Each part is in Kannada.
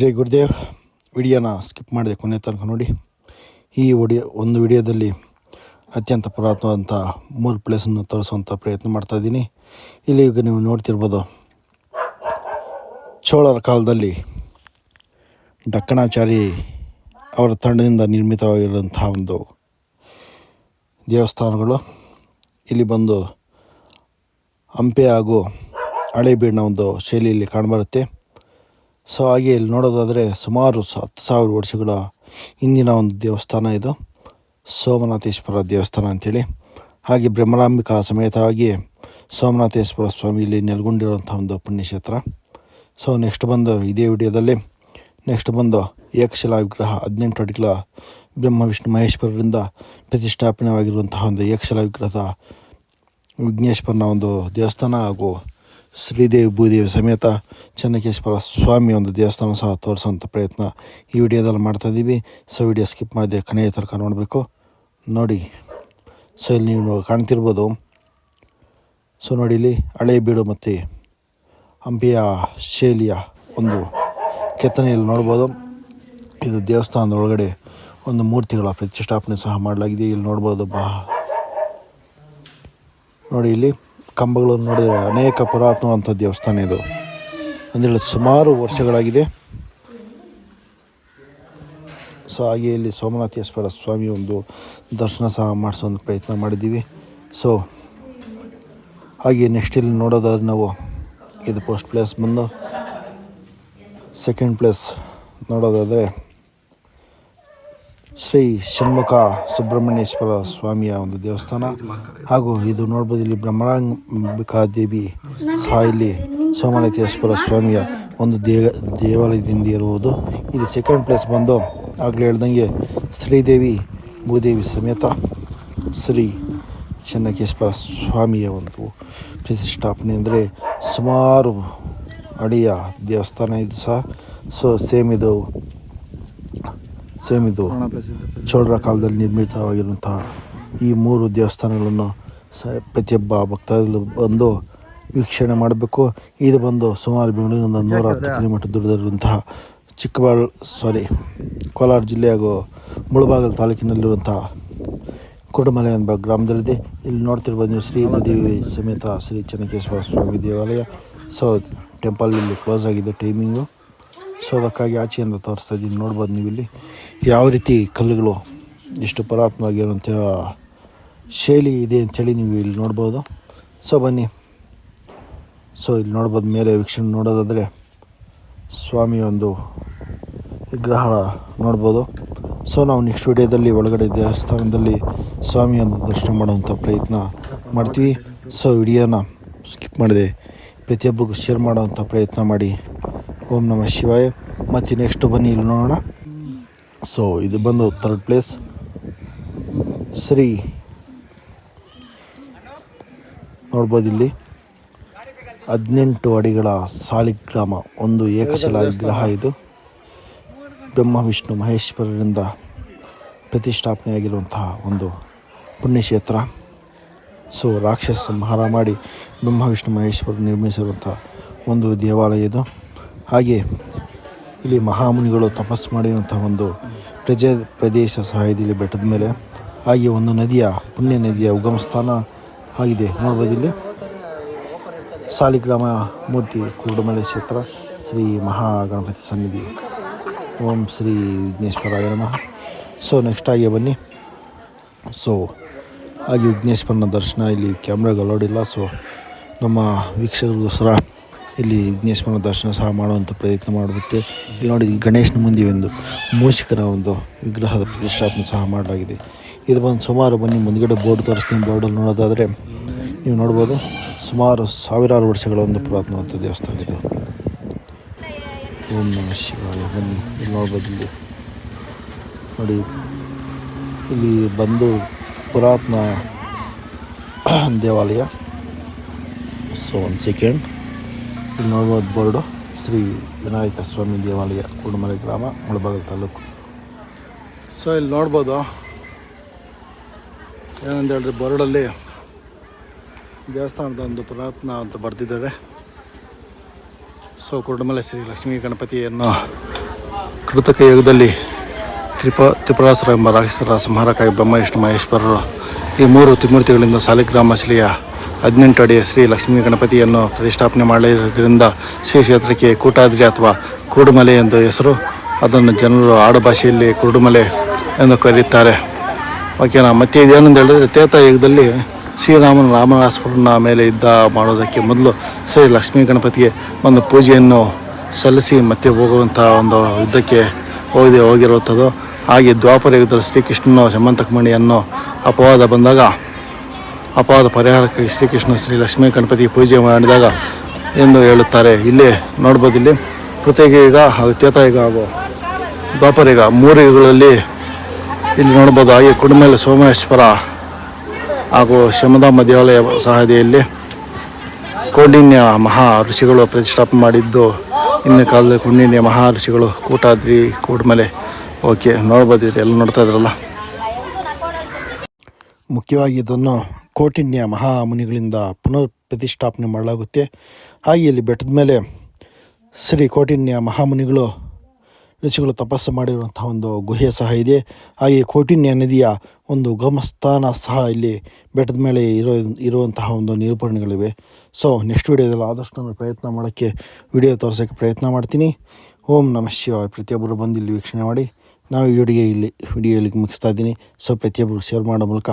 ಜೈ ಗುರುದೇವ್. ವಿಡಿಯೋನ ಸ್ಕಿಪ್ ಮಾಡಿದೆ ಕೊನೆ ತನಕ ನೋಡಿ. ಈ ಒಡಿಯೋ ಒಂದು ವಿಡಿಯೋದಲ್ಲಿ ಅತ್ಯಂತ ಪುರಾತನವಾದಂಥ ಮೂರು ಪ್ಲೇಸನ್ನು ತೋರಿಸುವಂಥ ಪ್ರಯತ್ನ ಮಾಡ್ತಾ ಇದ್ದೀನಿ. ಇಲ್ಲಿ ಈಗ ನೀವು ನೋಡ್ತಿರ್ಬೋದು, ಚೋಳರ ಕಾಲದಲ್ಲಿ ಡಕ್ಕಣಾಚಾರಿ ಅವರ ತಂಡದಿಂದ ನಿರ್ಮಿತವಾಗಿರುವಂತಹ ಒಂದು ದೇವಸ್ಥಾನಗಳು. ಇಲ್ಲಿ ಬಂದು ಹಂಪೆ ಹಾಗೂ ಹಳೇಬೀಡಿನ ಒಂದು ಶೈಲಿಯಲ್ಲಿ ಕಾಣಬರುತ್ತೆ ಸೊ ಹಾಗೆ ಇಲ್ಲಿ ನೋಡೋದಾದರೆ ಸುಮಾರು ಹತ್ತು ಸಾವಿರ ವರ್ಷಗಳ ಹಿಂದಿನ ಒಂದು ದೇವಸ್ಥಾನ ಇದು. ಸೋಮನಾಥೇಶ್ವರ ದೇವಸ್ಥಾನ ಅಂಥೇಳಿ ಹಾಗೆ ಬ್ರಹ್ಮರಾಂಬಿಕಾ ಸಮೇತವಾಗಿ ಸೋಮನಾಥೇಶ್ವರ ಸ್ವಾಮಿ ಇಲ್ಲಿ ನೆಲೆಗೊಂಡಿರುವಂಥ ಒಂದು ಪುಣ್ಯಕ್ಷೇತ್ರ. ಸೊ ನೆಕ್ಸ್ಟ್ ಬಂದು ಇದೇ ವಿಡಿಯೋದಲ್ಲಿ ನೆಕ್ಸ್ಟ್ ಬಂದು ಏಕಶಿಲಾ ವಿಗ್ರಹ ಹದಿನೆಂಟು ಅಡಿಗಳ ಬ್ರಹ್ಮ, ವಿಷ್ಣು, ಮಹೇಶ್ವರರಿಂದ ಪ್ರತಿಷ್ಠಾಪನೆವಾಗಿರುವಂತಹ ಒಂದು ಏಕಶಿಲಾ ವಿಗ್ರಹದ ವಿಘ್ನೇಶ್ವರನ ಒಂದು ದೇವಸ್ಥಾನ ಹಾಗೂ ಶ್ರೀದೇವಿ ಭೂದೇವಿ ಸಮೇತ ಚೆನ್ನಕೇಶ್ವರ ಸ್ವಾಮಿ ಒಂದು ದೇವಸ್ಥಾನ ಸಹ ತೋರಿಸೋಂಥ ಪ್ರಯತ್ನ ಈ ವಿಡಿಯೋದಲ್ಲಿ ಮಾಡ್ತಾಯಿದ್ದೀವಿ ಸೊ ವಿಡಿಯೋ ಸ್ಕಿಪ್ ಮಾಡಿದೆ ಕಣೆಯ ತನಕ ನೋಡಬೇಕು. ನೋಡಿ ಸೊ ಇಲ್ಲಿ ನೀವು ಕಾಣ್ತಿರ್ಬೋದು. ಸೊ ನೋಡಿ, ಇಲ್ಲಿ ಹಳೆ ಬೀಡು ಮತ್ತು ಹಂಪಿಯ ಶೈಲಿಯ ಒಂದು ಕೆತ್ತನೆಯಲ್ಲಿ ನೋಡ್ಬೋದು. ಇದು ದೇವಸ್ಥಾನದ ಒಳಗಡೆ ಒಂದು ಮೂರ್ತಿಗಳ ಪ್ರತಿಷ್ಠಾಪನೆ ಸಹ ಮಾಡಲಾಗಿದೆ. ಇಲ್ಲಿ ನೋಡ್ಬೋದು ಬಾ. ನೋಡಿ, ಇಲ್ಲಿ ಕಂಬಗಳನ್ನು ನೋಡಿದರೆ ಅನೇಕ ಪುರಾತನವಂಥ ದೇವಸ್ಥಾನ ಇದು. ಅಂದರೆ ಸುಮಾರು ವರ್ಷಗಳಾಗಿದೆ. ಸೊ ಹಾಗೆ ಇಲ್ಲಿ ಸೋಮನಾಥೇಶ್ವರ ಸ್ವಾಮಿ ಒಂದು ದರ್ಶನ ಸಹ ಮಾಡಿಸೋ ಪ್ರಯತ್ನ ಮಾಡಿದ್ದೀವಿ. ಸೊ ಹಾಗೆ ನೆಕ್ಸ್ಟ್ ಇಲ್ಲಿ ನೋಡೋದಾದ್ರೆ ನಾವು ಇದು ಫಸ್ಟ್ ಪ್ಲೇಸ್ ಬಂದು ಸೆಕೆಂಡ್ ಪ್ಲೇಸ್ ನೋಡೋದಾದರೆ ಶ್ರೀ ಷಣ್ಮುಖ ಸುಬ್ರಹ್ಮಣ್ಯೇಶ್ವರ ಸ್ವಾಮಿಯ ಒಂದು ದೇವಸ್ಥಾನ. ಹಾಗೂ ಇದು ನೋಡ್ಬೋದು ಇಲ್ಲಿ ಬ್ರಹ್ಮಾಂಬಿಕಾ ದೇವಿ ಸಹ ಇಲ್ಲಿ ಸೋಮನಾಥೇಶ್ವರ ಸ್ವಾಮಿಯ ಒಂದು ದೇವ ದೇವಾಲಯದಿಂದ ಇರುವುದು. ಇದು ಸೆಕೆಂಡ್ ಪ್ಲೇಸ್ ಬಂದು ಆಗಲೇ ಹೇಳ್ದಂಗೆ ಶ್ರೀದೇವಿ ಭೂದೇವಿ ಸಮೇತ ಶ್ರೀ ಚೆನ್ನಕೇಶ್ವರ ಸ್ವಾಮಿಯ ಒಂದು ಪ್ರತಿಷ್ಠಾಪನೆ ಅಂದರೆ ಸುಮಾರು ಅಡಿಯ ದೇವಸ್ಥಾನ ಇದು ಸಹ. ಸೊ ಸೇಮ್ ಇದು ಸೇಮ್ ಇದು ಚೋಳರ ಕಾಲದಲ್ಲಿ ನಿರ್ಮಿತವಾಗಿರುವಂತಹ ಈ ಮೂರು ದೇವಸ್ಥಾನಗಳನ್ನು ಸ ಪ್ರತಿಯೊಬ್ಬ ಭಕ್ತಾದಿಗಳು ಬಂದು ವೀಕ್ಷಣೆ ಮಾಡಬೇಕು. ಇದು ಬಂದು ಸುಮಾರು ಬೆಂಗಳೂರಿನಿಂದ ನೂರ ಹತ್ತು ಕಿಲೋಮೀಟರ್ ದೂರದಲ್ಲಿರುವಂತಹ ಚಿಕ್ಕಬಾಳ್ ಸಾರಿ ಕೋಲಾರ ಜಿಲ್ಲೆ ಹಾಗೂ ಮುಳಬಾಗಲ್ ತಾಲೂಕಿನಲ್ಲಿರುವಂತಹ ಕುಟುಂಬಲೆ ಎಂಬ ಗ್ರಾಮದಲ್ಲಿದೆ. ಇಲ್ಲಿ ನೋಡ್ತಿರ್ಬೋದು ನೀವು ಶ್ರೀ ಮದುವೆ ಸಮೇತ ಶ್ರೀ ಚನ್ನಕೇಶ್ವರ ಸ್ವಾಮಿ ದೇವಾಲಯ. ಸೊ ಟೆಂಪಲ್ ಇಲ್ಲಿ ಕ್ಲೋಸ್ ಆಗಿದೆ ಟೈಮಿಂಗು ಸೊ ಅದಕ್ಕಾಗಿ ಆಚೆಯಿಂದ ತೋರಿಸ್ತಾ ಇದ್ದೀನಿ. ನೋಡ್ಬೋದು ನೀವು ಇಲ್ಲಿ ಯಾವ ರೀತಿ ಕಲ್ಲುಗಳು ಎಷ್ಟು ಪರಾತ್ಮವಾಗಿರುವಂಥ ಶೈಲಿ ಇದೆ ಅಂಥೇಳಿ ನೀವು ಇಲ್ಲಿ ನೋಡ್ಬೋದು. ಸೊ ಬನ್ನಿ. ಸೊ ಇಲ್ಲಿ ನೋಡ್ಬೋದು ಮೇಲೆ ವೀಕ್ಷಣೆ ನೋಡೋದಾದರೆ ಸ್ವಾಮಿ ಒಂದು ವಿಗ್ರಹ ನೋಡ್ಬೋದು. ಸೊ ನಾವು ನೆಕ್ಸ್ಟ್ ವಿಡಿಯೋದಲ್ಲಿ ಒಳಗಡೆ ದೇವಸ್ಥಾನದಲ್ಲಿ ಸ್ವಾಮಿ ಒಂದು ದರ್ಶನ ಮಾಡುವಂಥ ಪ್ರಯತ್ನ ಮಾಡ್ತೀವಿ. ಸೊ ವಿಡಿಯೋನ ಸ್ಕಿಪ್ ಮಾಡಿದೆ ಪ್ರತಿಯೊಬ್ಬರಿಗೂ ಶೇರ್ ಮಾಡುವಂಥ ಪ್ರಯತ್ನ ಮಾಡಿ. ಓಂ ನಮಃ ಶಿವಾಯ. ಮತ್ತು ನೆಕ್ಸ್ಟ್ ಬನ್ನಿ, ಇಲ್ಲಿ ನೋಡೋಣ. ಸೊ ಇದು ಬಂದು ಥರ್ಡ್ ಪ್ಲೇಸ್ ಶ್ರೀ ನೋಡ್ಬೋದು ಇಲ್ಲಿ. ಹದಿನೆಂಟು ಅಡಿಗಳ ಸಾಲಿಗ್ರಾಮ ಒಂದು ಏಕಶಿಲಾ ವಿಗ್ರಹ ಇದು. ಬ್ರಹ್ಮ ವಿಷ್ಣು ಮಹೇಶ್ವರರಿಂದ ಪ್ರತಿಷ್ಠಾಪನೆಯಾಗಿರುವಂತಹ ಒಂದು ಪುಣ್ಯಕ್ಷೇತ್ರ. ಸೊ ರಾಕ್ಷಸ ಸಂಹಾರ ಮಾಡಿ ಬ್ರಹ್ಮ ವಿಷ್ಣು ಮಹೇಶ್ವರ ನಿರ್ಮಿಸಿರುವಂಥ ಒಂದು ದೇವಾಲಯ ಇದು. ಹಾಗೆ ಇಲ್ಲಿ ಮಹಾಮುನಿಗಳು ತಪಸ್ಸು ಮಾಡಿರುವಂಥ ಒಂದು ಪ್ರಜೆ ಪ್ರದೇಶ ಸಹಾಯದಲ್ಲಿ ಬೆಟ್ಟದ ಮೇಲೆ ಹಾಗೆ ಒಂದು ನದಿಯ, ಪುಣ್ಯ ನದಿಯ ಉಗಮ ಸ್ಥಾನ ಆಗಿದೆ. ನೋಡ್ಬೋದು ಇಲ್ಲಿ. ಸಾಲಿಗ್ರಾಮ ಮೂರ್ತಿ ಕುರುಡುಮಲೆ ಕ್ಷೇತ್ರ, ಶ್ರೀ ಮಹಾಗಣಪತಿ ಸನ್ನಿಧಿ. ಓಂ ಶ್ರೀ ವಿಘ್ನೇಶ್ವರಾಯ ನಮಃ. ಸೊ ನೆಕ್ಸ್ಟ್ ಹಾಗೆ ಬನ್ನಿ. ಸೊ ಹಾಗೆ ವಿಘ್ನೇಶ್ವರನ ದರ್ಶನ, ಇಲ್ಲಿ ಕ್ಯಾಮ್ರಾಗೆ ಅಲೋಡ್ ಇಲ್ಲ. ಸೊ ನಮ್ಮ ವೀಕ್ಷಕರಿಗೋಸ್ಕರ ಇಲ್ಲಿ ವಿಘ್ನೇಶ್ವರನ ದರ್ಶನ ಸಹ ಮಾಡುವಂಥ ಪ್ರಯತ್ನ ಮಾಡುತ್ತೆ ಇಲ್ಲಿ ನೋಡಿ ಗಣೇಶನ ಮುಂದೆ ಒಂದು ಮೂಷಿಕನ ಒಂದು ವಿಗ್ರಹದ ಪ್ರತಿಷ್ಠಾಪನೆ ಸಹ ಮಾಡಲಾಗಿದೆ. ಇದು ಬಂದು ಸುಮಾರು ಬನ್ನಿ, ಮುಂದ್ಗಡೆ ಬೋರ್ಡ್ ತೋರಿಸ್ತೀನಿ. ಬೋರ್ಡಲ್ಲಿ ನೋಡೋದಾದರೆ ನೀವು ನೋಡ್ಬೋದು, ಸುಮಾರು ಸಾವಿರಾರು ವರ್ಷಗಳ ಒಂದು ಪುರಾತನವಂಥ ದೇವಸ್ಥಾನ ಇದು. ಓಂ ನಮಃ ಶಿವಾಯ. ಬನ್ನಿ, ಇಲ್ಲಿ ನೋಡ್ಬೋದು ಇಲ್ಲಿ. ನೋಡಿ, ಇಲ್ಲಿ ಬಂದು ಪುರಾತನ ದೇವಾಲಯ. ಸೊ ಒಂದು ಸೆಕೆಂಡ್ ಇಲ್ಲಿ ನೋಡ್ಬೋದು ಬೋರ್ಡು ಶ್ರೀ ವಿನಾಯಕ ಸ್ವಾಮಿ ದೇವಾಲಯ ಕುರುಡುಮಲೆ ಗ್ರಾಮ, ಮುಳಬಾಗ ತಾಲೂಕು. ಸೊ, ಇಲ್ಲಿ ನೋಡ್ಬೋದು. ಏನಂತ ಹೇಳಿದ್ರೆ ಬೋರ್ಡಲ್ಲಿ ದೇವಸ್ಥಾನದ ಒಂದು ಪುರಾತನ ಅಂತ ಬರೆದಿದ್ದಾರೆ. ಸೊ ಕುರುಡುಮಲೆ ಶ್ರೀ ಲಕ್ಷ್ಮೀ ಗಣಪತಿಯನ್ನು ಕೃತಕ ಯುಗದಲ್ಲಿ ತ್ರಿಪ, ತ್ರಿಪುರಾಸುರ ಎಂಬ ರಾಕ್ಷಸರ ಸಂಹಾರಕ್ಕಾಗಿ ಬ್ರಹ್ಮ ವಿಷ್ಣು ಮಹೇಶ್ವರರು ಈ ಮೂರು ತ್ರಿಮೂರ್ತಿಗಳಿಂದ ಸಾಲಿಗ್ರಾಮ ಶಿಲೆಯ ಹದಿನೆಂಟು ಅಡಿ ಶ್ರೀ ಲಕ್ಷ್ಮೀ ಗಣಪತಿಯನ್ನು ಪ್ರತಿಷ್ಠಾಪನೆ ಮಾಡಿರುವುದರಿಂದ ಶ್ರೀ ಕ್ಷೇತ್ರಕ್ಕೆ ಕೂಟಾದ್ರಿ ಅಥವಾ ಕೂಡುಮಲೆ ಎಂದು ಹೆಸರು. ಅದನ್ನು ಜನರು ಆಡುಭಾಷೆಯಲ್ಲಿ ಕುರುಡುಮಲೆ ಎಂದು ಕರೆಯುತ್ತಾರೆ ಓಕೆನಾ, ಮತ್ತೆ ಇದೇನೆಂದು ಹೇಳಿದ್ರೆ ತ್ರೇತಾಯುಗದಲ್ಲಿ ಶ್ರೀರಾಮನ ರಾಮನಾಸ್ಪುರನ ಮೇಲೆ ಯುದ್ಧ ಮಾಡೋದಕ್ಕೆ ಮೊದಲು ಶ್ರೀ ಲಕ್ಷ್ಮೀ ಗಣಪತಿಗೆ ಒಂದು ಪೂಜೆಯನ್ನು ಸಲ್ಲಿಸಿ ಮತ್ತೆ ಹೋಗುವಂಥ ಒಂದು ಯುದ್ಧಕ್ಕೆ ಹೋಗಿ ಹೋಗಿರುವಂಥದ್ದು. ಹಾಗೆ ದ್ವಾಪರ ಯುಗದಲ್ಲಿ ಶ್ರೀಕೃಷ್ಣನು ಶಮಂತಕಮಣಿಯನ್ನು ಅಪವಾದ ಬಂದಾಗ ಅಪವಾದ ಪರಿಹಾರಕ್ಕಾಗಿ ಶ್ರೀಕೃಷ್ಣ ಶ್ರೀ ಲಕ್ಷ್ಮೀ ಗಣಪತಿ ಪೂಜೆ ಮಾಡಿದಾಗ ಎಂದು ಹೇಳುತ್ತಾರೆ. ಇಲ್ಲಿ ನೋಡ್ಬೋದು ಇಲ್ಲಿ. ಈಗ ಹಾಗೂ ಚೇತಯುಗ ಹಾಗೂ ದ್ವಾಪರ ಯುಗ ಮೂರು ಯುಗಗಳಲ್ಲಿ ಇಲ್ಲಿ ನೋಡ್ಬೋದು. ಹಾಗೆ ಕುಡುಮೇಲೆ ಸೋಮೇಶ್ವರ ಹಾಗೂ ಶಮಧಾಮ ದೇವಾಲಯ ಸಹಾಯದಲ್ಲಿ ಕೌಂಡಿನ್ಯ ಮಹಾ ಋಷಿಗಳು ಪ್ರತಿಷ್ಠಾಪನೆ ಮಾಡಿದ್ದು. ಇಂದಿನ ಕಾಲದಲ್ಲಿ ಕೌಂಡಿನ್ಯ ಮಹಾ ಋಷಿಗಳು ಕೂಟಾದ್ರಿ ಕೂಡ್ಮೇಲೆ. ಓಕೆ, ನೋಡ್ಬೋದು ಎಲ್ಲ ನೋಡ್ತಾ ಇದ್ರಲ್ಲ. ಮುಖ್ಯವಾಗಿ ಇದನ್ನು ಕೋಟಿನ್ಯ ಮಹಾಮುನಿಗಳಿಂದ ಪುನರ್ ಪ್ರತಿಷ್ಠಾಪನೆ ಮಾಡಲಾಗುತ್ತೆ. ಹಾಗೆ ಇಲ್ಲಿ ಬೆಟ್ಟದ ಮೇಲೆ ಶ್ರೀ ಕೋಟಿಣ್ಯ ಮಹಾಮುನಿಗಳು, ಋಷಿಗಳು ತಪಸ್ಸು ಮಾಡಿರುವಂತಹ ಒಂದು ಗುಹೆ ಸಹ ಇದೆ. ಹಾಗೆ ಕೋಟಿಣ್ಯ ನದಿಯ ಒಂದು ಗಮಸ್ಥಾನ ಸಹ ಇಲ್ಲಿ ಬೆಟ್ಟದ ಮೇಲೆ ಇರೋ, ಇರುವಂತಹ ಒಂದು ನಿರೂಪಣೆಗಳಿವೆ ಸೊ ನೆಕ್ಸ್ಟ್ ವಿಡಿಯೋದಲ್ಲಿ ಆದಷ್ಟು ನಾನು ಪ್ರಯತ್ನ ಮಾಡೋಕ್ಕೆ ವಿಡಿಯೋ ತೋರಿಸೋಕ್ಕೆ ಪ್ರಯತ್ನ ಮಾಡ್ತೀನಿ. ಓಂ ನಮಃ ಶಿವಾಯ. ಪ್ರತಿಯೊಬ್ಬರು ಬಂದು ಇಲ್ಲಿ ವೀಕ್ಷಣೆ ಮಾಡಿ, ನಾವು ಈ ವಿಡಿಯೋ ಇಲ್ಲಿ ವಿಡಿಯೋ ಇಲ್ಲಿಗೆ ಮುಗಿಸ್ತಾ ಇದ್ದೀನಿ. ಸೊ ಪ್ರತಿಯೊಬ್ಬರು ಶೇರ್ ಮಾಡೋ ಮೂಲಕ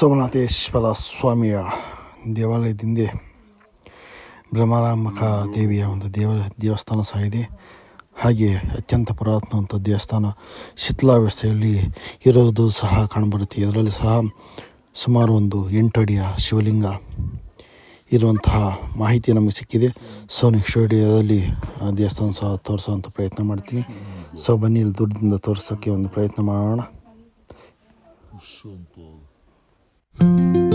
ಸೋಮನಾಥೇಶ್ವರ ಸ್ವಾಮಿಯ ದೇವಾಲಯದಿಂದ ಬ್ರಹ್ಮರಾಂಬಕ ದೇವಿಯ ಒಂದು ದೇವ ದೇವಸ್ಥಾನ ಸಹ ಇದೆ. ಹಾಗೆ ಅತ್ಯಂತ ಪುರಾತನವಂಥ ದೇವಸ್ಥಾನ ಶಿಥಿಲಾವಸ್ಥೆಯಲ್ಲಿ ಇರೋದು ಸಹ ಕಾಣಬರುತ್ತೆ. ಇದರಲ್ಲಿ ಸಹ ಸುಮಾರು ಒಂದು ಎಂಟು ಅಡಿಯ ಶಿವಲಿಂಗ ಇರುವಂತಹ ಮಾಹಿತಿ ನಮಗೆ ಸಿಕ್ಕಿದೆ. ಸೊ ನೆಕ್ಸ್ಟ್ ವಿಡಿಯೋದಲ್ಲಿ ದೇವಸ್ಥಾನ ಸಹ ತೋರಿಸುವಂಥ ಪ್ರಯತ್ನ ಮಾಡ್ತೀನಿ. ಸೊ ಬನ್ನಿ ಇಲ್ಲಿ ದುಡ್ಡಿಂದ ತೋರಿಸೋಕ್ಕೆ ಒಂದು ಪ್ರಯತ್ನ ಮಾಡೋಣ. Música